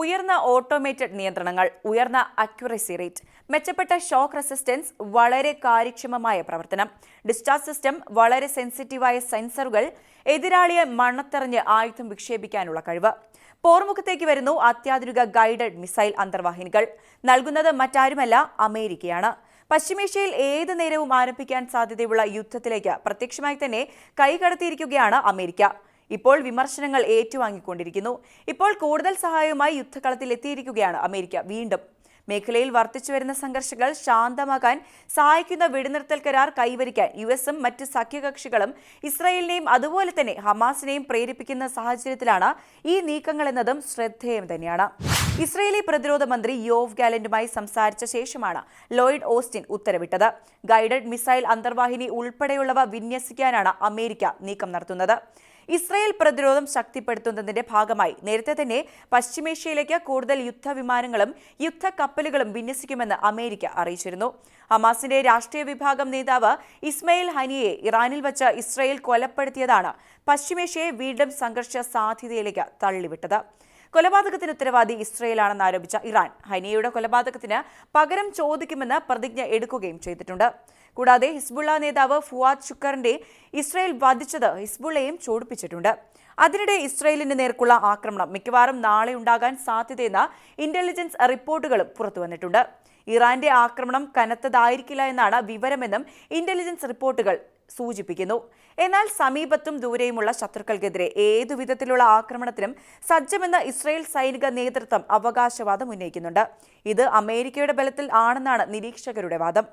ഉയർന്ന ഓട്ടോമേറ്റഡ് നിയന്ത്രണങ്ങൾ ഉയർന്ന അക്യുറസി റേറ്റ് മെച്ചപ്പെട്ട ഷോക്ക് റെസിസ്റ്റൻസ് വളരെ കാര്യക്ഷമമായ പ്രവർത്തനം. ഡിസ്ചാർജ് സിസ്റ്റം വളരെ സെൻസിറ്റീവായ സെൻസറുകൾ എതിരാളിയെ മണ്ണത്തെറിഞ്ഞ് ആയുധം വിക്ഷേപിക്കാനുള്ള കഴിവ്. പോർമുഖത്തേക്ക് വരുന്നു അത്യാധുനിക ഗൈഡഡ് മിസൈൽ അന്തർവാഹിനികൾ. നൽകുന്നത് മറ്റാരുമല്ല അമേരിക്കയാണ്. പശ്ചിമേഷ്യയിൽ ഏത് നേരവും ആരംഭിക്കാൻ സാധ്യതയുള്ള യുദ്ധത്തിലേക്ക് പ്രത്യക്ഷമായി തന്നെ കൈകടത്തിയിരിക്കുകയാണ് അമേരിക്ക. ഇപ്പോൾ വിമർശനങ്ങൾ ഏറ്റുവാങ്ങിക്കൊണ്ടിരിക്കുന്നു. ഇപ്പോൾ കൂടുതൽ സഹായവുമായി യുദ്ധക്കളത്തിൽ എത്തിയിരിക്കുകയാണ് അമേരിക്ക. വീണ്ടും മേഖലയിൽ വർദ്ധിച്ചുവരുന്ന സംഘർഷങ്ങൾ ശാന്തമാക്കാൻ സഹായിക്കുന്ന വെടിനിർത്തൽ കരാർ കൈവരിക്കാൻ യു എസും മറ്റ് സഖ്യകക്ഷികളും ഇസ്രായേലിനെയും അതുപോലെ തന്നെ ഹമാസിനെയും പ്രേരിപ്പിക്കുന്ന സാഹചര്യത്തിലാണ് ഈ നീക്കങ്ങൾ എന്നതും ശ്രദ്ധേയം തന്നെയാണ്. ഇസ്രയേലി പ്രതിരോധ മന്ത്രി യോവ് ഗാലന്റുമായി സംസാരിച്ച ശേഷമാണ് ലോയിഡ് ഓസ്റ്റിൻ ഉത്തരവിട്ടത്. ഗൈഡഡ് മിസൈൽ അന്തർവാഹിനി ഉൾപ്പെടെയുള്ളവ വിന്യസിക്കാനാണ് അമേരിക്ക നീക്കം നടത്തുന്നത്. ഇസ്രായേൽ പ്രതിരോധം ശക്തിപ്പെടുത്തുന്നതിന്റെ ഭാഗമായി നേരത്തെ തന്നെ പശ്ചിമേഷ്യയിലേക്ക് കൂടുതൽ യുദ്ധവിമാനങ്ങളും യുദ്ധക്കപ്പലുകളും വിന്യസിക്കുമെന്ന് അമേരിക്ക അറിയിച്ചിരുന്നു. ഹമാസിന്റെ രാഷ്ട്രീയ വിഭാഗം നേതാവ് ഇസ്മയിൽ ഹനിയെ ഇറാനിൽ വച്ച് ഇസ്രായേൽ കൊലപ്പെടുത്തിയതാണ് പശ്ചിമേഷ്യയെ വീണ്ടും സംഘർഷ സാധ്യതയിലേക്ക് തള്ളിവിട്ടത്. കൊലപാതകത്തിന് ഉത്തരവാദി ഇസ്രയേലാണെന്ന് ആരോപിച്ച ഇറാൻ. ഹൈനയുടെ കൊലപാതകത്തിന് പകരം ചോദിക്കുമെന്ന് പ്രതിജ്ഞ എടുക്കുകയും ചെയ്തിട്ടുണ്ട്. കൂടാതെ ഹിസ്ബുള്ള നേതാവ് ഫുവാദ് ഷുക്കറിന്റെ ഇസ്രയേൽ വധിച്ചത് ഹിസ്ബുള്ളയും ചൂടിപ്പിച്ചിട്ടുണ്ട്. അതിനിടെ ഇസ്രയേലിന് നേർക്കുള്ള ആക്രമണം മിക്കവാറും നാളെ ഉണ്ടാകാൻ സാധ്യതയെന്ന ഇന്റലിജൻസ് റിപ്പോർട്ടുകളും പുറത്തുവന്നിട്ടുണ്ട് ഇറാന്റെ ആക്രമണം കനത്തതായിരിക്കില്ല എന്നാണ് വിവരമെന്നും ഇന്റലിജൻസ് റിപ്പോർട്ടുകൾ സൂചിപ്പിക്കുന്നു. എന്നാൽ സമീപത്തും ദൂരെയുമുള്ള ശത്രുക്കൾക്കെതിരെ ഏതു വിധത്തിലുള്ള ആക്രമണത്തിനും സജ്ജമെന്ന് ഇസ്രായേൽ സൈനിക നേതൃത്വം അവകാശവാദം ഉന്നയിക്കുന്നുണ്ട്. ഇത് അമേരിക്കയുടെ ബലത്തിൽ ആണെന്നാണ് നിരീക്ഷകരുടെ വാദം.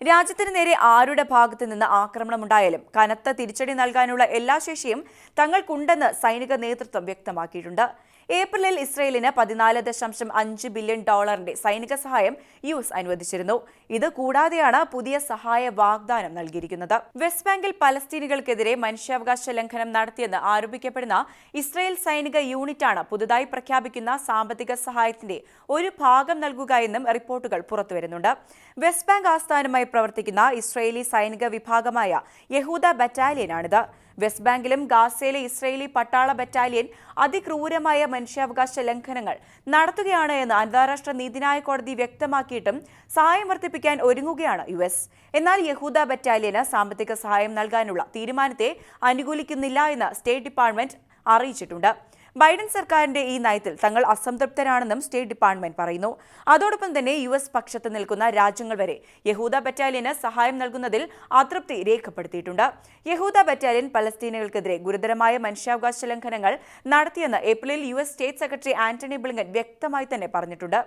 രാജ്യത്തിന് നേരെ ആരുടെ ഭാഗത്തു നിന്ന് ആക്രമണമുണ്ടായാലും കനത്ത തിരിച്ചടി നൽകാനുള്ള എല്ലാ ശേഷിയും തങ്ങൾക്കുണ്ടെന്ന് സൈനിക നേതൃത്വം വ്യക്തമാക്കിയിട്ടുണ്ട്. ഏപ്രിലിൽ ഇസ്രയേലിന് പതിനാല് ദശാംശം അഞ്ച് ബില്യൺ ഡോളറിന്റെ സൈനിക സഹായം യു എസ് അനുവദിച്ചിരുന്നു. ഇത് കൂടാതെയാണ് പുതിയ സഹായ വാഗ്ദാനം നൽകിയിരിക്കുന്നത്. വെസ്റ്റ് ബാങ്കിൽ പലസ്തീനികൾക്കെതിരെ മനുഷ്യാവകാശ ലംഘനം നടത്തിയെന്ന് ആരോപിക്കപ്പെടുന്ന ഇസ്രയേൽ സൈനിക യൂണിറ്റാണ് പുതുതായി പ്രഖ്യാപിക്കുന്ന സാമ്പത്തിക സഹായത്തിന്റെ ഒരു ഭാഗം നൽകുക എന്നും റിപ്പോർട്ടുകൾ പുറത്തുവരുന്നുണ്ട്. വെസ്റ്റ് ബാങ്ക് ആസ്ഥാനമായി പ്രവർത്തിക്കുന്ന ഇസ്രയേലി സൈനിക വിഭാഗമായ യഹൂദ ബറ്റാലിയനാണിത്. വെസ്റ്റ് ബാങ്കിലും ഗാസയിലെ ഇസ്രയേലി പട്ടാള ബറ്റാലിയൻ അതിക്രൂരമായ മനുഷ്യാവകാശ ലംഘനങ്ങൾ നടത്തുകയാണ് എന്ന് അന്താരാഷ്ട്ര നീതിന്യായ കോടതി വ്യക്തമാക്കിയിട്ടും സഹായം വർദ്ധിപ്പിക്കാൻ ഒരുങ്ങുകയാണ് യു എസ്. എന്നാൽ യഹൂദ ബറ്റാലിയന് സാമ്പത്തിക സഹായം നൽകാനുള്ള തീരുമാനത്തെ അനുകൂലിക്കുന്നില്ല എന്ന് സ്റ്റേറ്റ് ഡിപ്പാർട്ട്മെന്റ് അറിയിച്ചിട്ടുണ്ട്. ബൈഡൻ സർക്കാരിന്റെ ഈ നയത്തിൽ തങ്ങൾ അസംതൃപ്തരാണെന്നും സ്റ്റേറ്റ് ഡിപ്പാർട്ട്മെന്റ് പറയുന്നു. അതോടൊപ്പം തന്നെ യു എസ് പക്ഷത്ത് നിൽക്കുന്ന രാജ്യങ്ങൾ വരെ യഹൂദ ബറ്റാലിയന് സഹായം നൽകുന്നതിൽ അതൃപ്തി രേഖപ്പെടുത്തിയിട്ടുണ്ട്. യഹൂദ ബറ്റാലിയൻ പലസ്തീനുകൾക്കെതിരെ ഗുരുതരമായ മനുഷ്യാവകാശ ലംഘനങ്ങൾ നടത്തിയെന്ന് ഏപ്രിലിൽ U S state secretary Antony Blinken വ്യക്തമായി തന്നെ പറഞ്ഞിട്ടുണ്ട്.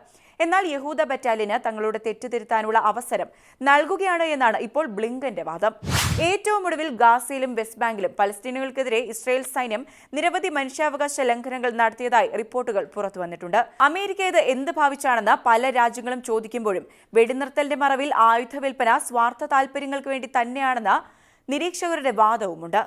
എന്നാൽ യഹൂദ ബറ്റാലിന് തങ്ങളുടെ തെറ്റ് തിരുത്താനുള്ള അവസരം നൽകുകയാണ് എന്നാണ് ഇപ്പോൾ ബ്ലിങ്കന്റെ വാദം. ഏറ്റവും ഒടുവിൽ ഗാസയിലും വെസ്റ്റ് ബാങ്കിലും പലസ്തീനുകൾക്കെതിരെ ഇസ്രയേൽ സൈന്യം നിരവധി മനുഷ്യാവകാശ ലംഘനങ്ങൾ നടത്തിയതായി റിപ്പോർട്ടുകൾ പുറത്തു വന്നിട്ടുണ്ട്. അമേരിക്ക ഇത് എന്ത് ഭാവിച്ചാണെന്ന് പല രാജ്യങ്ങളും ചോദിക്കുമ്പോഴും വെടിനിർത്തലിന്റെ മറവിൽ ആയുധ വിൽപ്പന സ്വാർത്ഥ താൽപര്യങ്ങൾക്ക് വേണ്ടി തന്നെയാണെന്ന് നിരീക്ഷകരുടെ വാദവുമുണ്ട്.